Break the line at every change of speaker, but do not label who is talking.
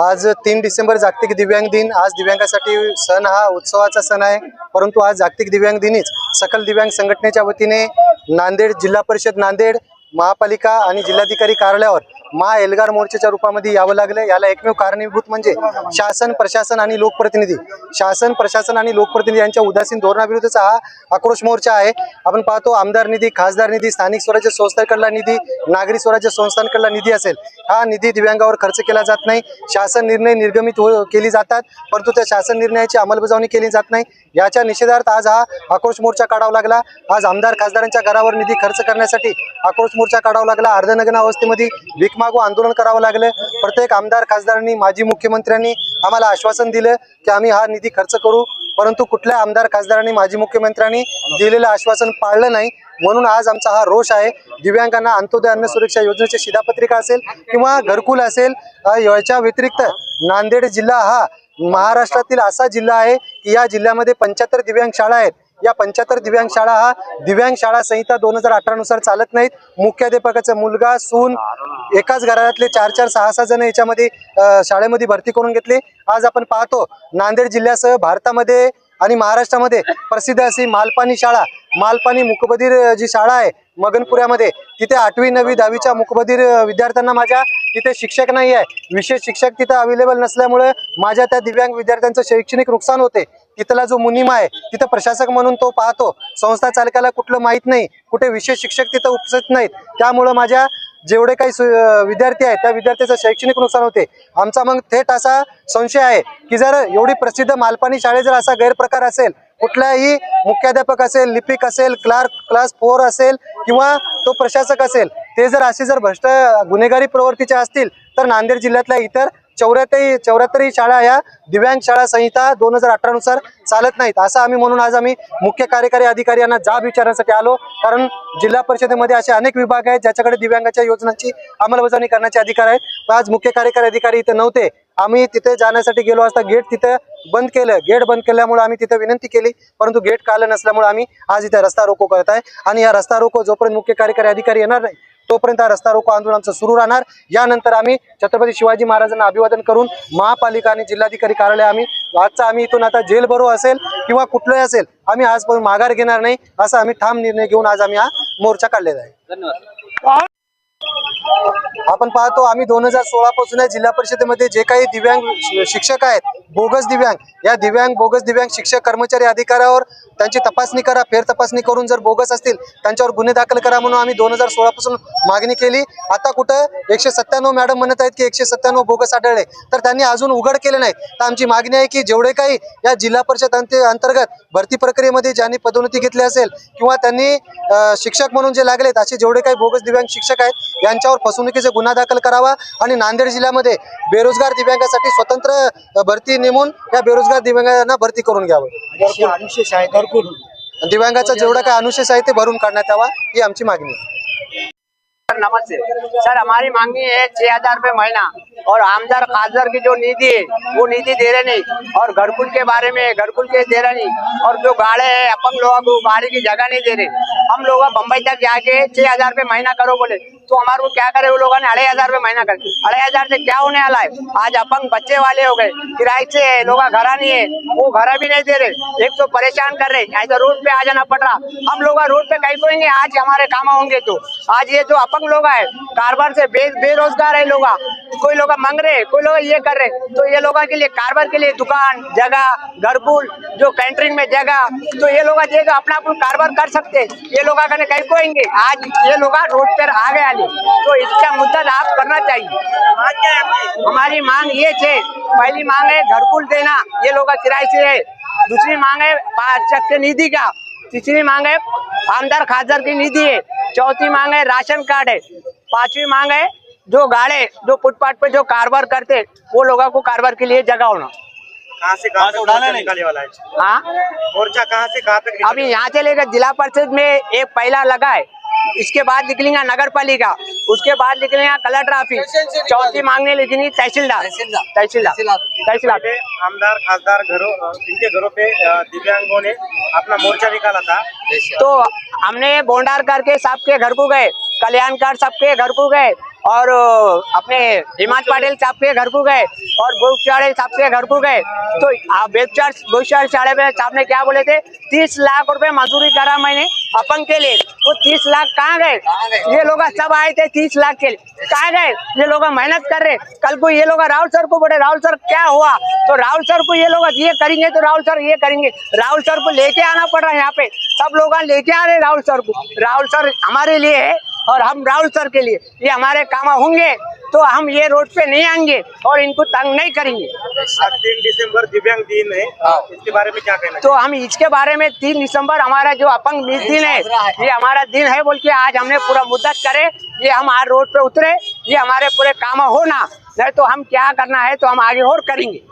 आज तीन डिसेंबर जागतिक दिव्यांग दिन. आज दिव्यांगासाठी सण हा उत्सवाचा सण आहे. परंतु आज जागतिक दिव्यांग दिनीच सकल दिव्यांग संघटनेच्या वतीने नांदेड जिल्हा परिषद नांदेड महापालिका आणि जिल्हाधिकारी कार्यालयावर महा एल्गार मोर्चाच्या रूपामध्ये यावं लागलं. याला एकमेव कारणीभूत म्हणजे शासन प्रशासन आणि लोकप्रतिनिधी. शासन प्रशासन आणि लोकप्रतिनिधी यांच्या उदासीन धोरणाविरुद्धचा हा आक्रोश मोर्चा आहे. आपण पाहतो आमदार निधी खासदार निधी स्थानिक स्वराज्य संस्थांकडला निधी नागरी स्वराज्य संस्थांकडला निधी असेल. हा निधी दिव्यांगावर खर्च केला जात नाही. शासन निर्णय निर्गमित हो केली जातात परंतु त्या शासन निर्णयाची अंमलबजावणी केली जात नाही. याच्या निषेधार्थ आज हा आक्रोश मोर्चा काढावा लागला. आज आमदार खासदारांच्या घरावर निधी खर्च करण्यासाठी आक्रोश मोर्चा काढावा लागला. अर्धनग्न अवस्थेमध्ये भीकमागू आंदोलन करावं लागलं. प्रत्येक आमदार खासदारांनी माजी मुख्यमंत्र्यांनी आम्हाला आश्वासन दिलं की आम्ही हा निधी खर्च करू. परंतु कुठल्या आमदार खासदारांनी माजी मुख्यमंत्र्यांनी दिलेलं आश्वासन पाळलं नाही. म्हणून आज आमचा हा रोष आहे. दिव्यांगांना अंत्योदय अन्न सुरक्षा योजनेची शिधापत्रिका असेल किंवा घरकुल असेल याच्या व्यतिरिक्त नांदेड जिल्हा हा महाराष्ट्रातील असा जिल्हा आहे की या जिल्ह्यामध्ये पंच्याहत्तर दिव्यांग शाळा आहेत. या पंच्याहत्तर दिव्यांग शाळा हा दिव्यांग शाळा संहिता दोन हजार अठरा नुसार चालत नाहीत. मुख्याध्यापकाचा मुलगा सून एकाच घरातले चार चार सहा सहा जण याच्यामध्ये शाळेमध्ये भरती करून घेतली. आज आपण पाहतो नांदेड जिल्ह्यासह भारतामध्ये आणि महाराष्ट्रामध्ये प्रसिद्ध अशी मालपाणी शाळा मालपाणी मुकबधीर जी शाळा आहे मगनपुऱ्यामध्ये तिथे आठवी नववी दहावीच्या मुकबधीर विद्यार्थ्यांना माझ्या तिथे शिक्षक नाही आहे. विशेष शिक्षक तिथं अवेलेबल नसल्यामुळे माझ्या त्या दिव्यांग विद्यार्थ्यांचं शैक्षणिक नुकसान होते. तिथला जो मुनिम आहे तिथं प्रशासक म्हणून तो पाहतो. संस्था चालकाला कुठलं माहीत नाही कुठे विशेष शिक्षक तिथं उपस्थित नाहीत. त्यामुळं माझ्या जेवढे काही सु- विद्यार्थी आहेत त्या विद्यार्थ्याचं शैक्षणिक नुकसान होते. आमचा मग थेट असा संशय आहे की जर एवढी प्रसिद्ध मालपाणी शाळेत जर असा गैरप्रकार असेल कुठलाही मुख्याध्यापक असेल लिपिक असेल क्लार्क क्लास फोर असेल किंवा तो प्रशासक असेल ते जर असे जर भ्रष्ट गुन्हेगारी प्रवृत्तीचे असतील तर नांदेड जिल्ह्यातल्या इतर चौऱ्याहत्तर ही शाळा या दिव्यांग शाळा संहिता दोन हजार अठरा नुसार चालत नाहीत. असं आम्ही म्हणून आज आम्ही मुख्य कार्यकारी अधिकारी यांना जाब विचारण्यासाठी आलो. कारण जिल्हा परिषदेमध्ये असे अनेक विभाग आहेत ज्याच्याकडे दिव्यांगाच्या योजनांची अंमलबजावणी करण्याचे अधिकार आहेत. आज मुख्य कार्यकारी अधिकारी इथे नव्हते. आम्ही तिथे जाण्यासाठी गेलो असता गेट तिथे बंद केलं. गेट बंद केल्यामुळे आम्ही तिथे विनंती केली. परंतु गेट कालं नसल्यामुळे आम्ही आज इथे रस्ता रोको करत आहे. आणि या रस्ता रोको जोपर्यंत मुख्य कार्यकारी अधिकारी येणार नाही तोपर्यंत हा रस्ता रोको आंदोलन आमचं सुरू राहणार. यानंतर आम्ही छत्रपती शिवाजी महाराजांना अभिवादन करून महापालिका आणि जिल्हाधिकारी कार्यालय आम्ही आजचा आम्ही इथून आता जेल भरो असेल किंवा कुठलंही असेल आम्ही आजपासून माघार घेणार नाही असा आम्ही ठाम निर्णय घेऊन आज आम्ही हा मोर्चा काढलेला आहे. आपण पाहतो आम्ही दोन हजार सोळा पासून जिल्हा परिषदेमध्ये जे काही दिव्यांग शिक्षक आहेत बोगस दिव्यांग या दिव्यांग बोगस दिव्यांग शिक्षक कर्मचारी अधिकाऱ्यावर त्यांची तपासणी करा फेर तपासणी करून जर बोगस असतील त्यांच्यावर गुन्हे दाखल करा म्हणून आम्ही दोन हजार सोळा पासून मागणी केली. आता कुठं एकशे सत्त्याण्णव मॅडम म्हणत आहेत की एकशे सत्त्याण्णव बोगस आढळले तर त्यांनी अजून उघड केले नाही तर आमची मागणी आहे की जेवढे काही या जिल्हा परिषद अंतर्गत भरती प्रक्रियेमध्ये ज्यांनी पदोन्नती घेतली असेल किंवा त्यांनी शिक्षक म्हणून जे लागलेत असे जेवढे काही बोगस दिव्यांग शिक्षक आहेत यांच्यावर फसवणुकीचा गुन्हा दाखल करावा आणि नांदेड जिल्ह्यामध्ये बेरोजगार दिव्यांगासाठी स्वतंत्र भरती नेमून या बेरोजगार दिव्यांगांना भरती करून घ्यावं.
अनुशेष आहे घरकुल
दिव्यांगाचा जेवढा काही अनुशेष आहे ते भरून काढण्यात यावा ही आमची मागणी आहे.
सर नमस्ते. सर हमारी मांगनी है छह हजार रूपए महीना और आमदार खासदार की जो निधि है वो निधि दे रहे नहीं और घरकुल के बारे में घरकुल के दे रहे नहीं और जो गाड़े है अपंग लोगों को गाड़ी की जगह नहीं दे रहे। हम लोग बम्बई तक जाके छह हजार रूपए महीना करो बोले। तो हमारे को क्या करे वो लोगों ने अढ़ाई हज़ार महीना कर अढ़ाई हज़ार से क्या होने वाला है? आज अपंग बच्चे वाले हो गए किराए से है लोग घरा नहीं है वो घरा भी नहीं दे रहे। एक तो परेशान कर रहे ऐसा रोड पे आ जाना पड़ रहा। हम लोग रोड पे कहीं सोएँगे आज हमारे काम होंगे तो। आज ये जो अपंग लोग है कारबार से बे, बेरोजगार है लोग। कोई लोग मांग रहे कोई लोग ये कर रहे। तो ये लोगों के लिए कारबार के लिए दुकान जगह घरकुल जो कैंटरिंग में जगह तो ये लोग अपना अपन कारबार कर सकते ये लोग कहीं कोएँगे आज ये लोग रोड पर आ गए आने तो इसका मुद्दा आप करना चाहिए। हमारी मांग ये छे पहली मांग है घरकुल देना ये लोग किराए से है। दूसरी मांग है पाँच चक्के निधि का। तीसरी मांग है आमदार खासदार की निधि है। चौथी मांग है राशन कार्ड है। पांचवी मांग है जो गाड़े जो फुटपाथ पे जो कारोबार करते वो लोगों को कारोबार के लिए जगह होना।
कहाँ से कहाँ तक मोर्चा निकालने वाला है?
हाँ?
मोर्चा कहाँ से कहाँ तक
अभी यहाँ से लेकर जिला परिषद में एक पहला लगा है। इसके बाद निकलेंगे नगर पालिका उसके बाद निकलेंगे कलर ट्राफी चौथी मांगने लिखनी तहसीलदार। तहसीलदार। तहसीलदार।
आमदार खासदार घरों इनके घरों पे दिव्यांगों ने अपना मोर्चा निकाला था?
तो हमने बोंडार करके सबके घर को गए कल्याणकार सबके घर को गए और अपने हिमांत पाटिल साहब के घर को गए और बहुचारे साहब के घर को गए। तो बेचार में साहब ने क्या बोले थे? तीस लाख रुपए मजदूरी करा मैंने अपंग के लिए। वो तीस लाख कहाँ गए? ये लोग सब आए थे तीस लाख के लिए। कहाँ गए? ये लोग मेहनत कर रहे। कल को ये लोग राहुल सर को बोले राहुल सर क्या हुआ? तो राहुल सर को ये लोग ये करेंगे तो राहुल सर ये करेंगे। राहुल सर को लेके आना पड़ रहा है यहाँ पे। सब लोग लेके आ रहे राहुल सर को। राहुल सर हमारे लिए है। और हम राहुल सर के लिए ये हमारे काम होंगे तो हम ये रोड पे नहीं आएंगे और इनको तंग नहीं करेंगे।
आज तीन दिसंबर दिव्यांग दिन है इसके बारे में क्या कहना
तो हम इसके बारे में तीन दिसंबर हमारा जो अपंग दिन है। ये हमारा दिन है बोल के आज हमने पूरा मुद्दत करे ये हम आज रोड पे उतरे ये हमारे पूरे काम हो ना नहीं तो हम क्या करना है तो हम आगे और करेंगे।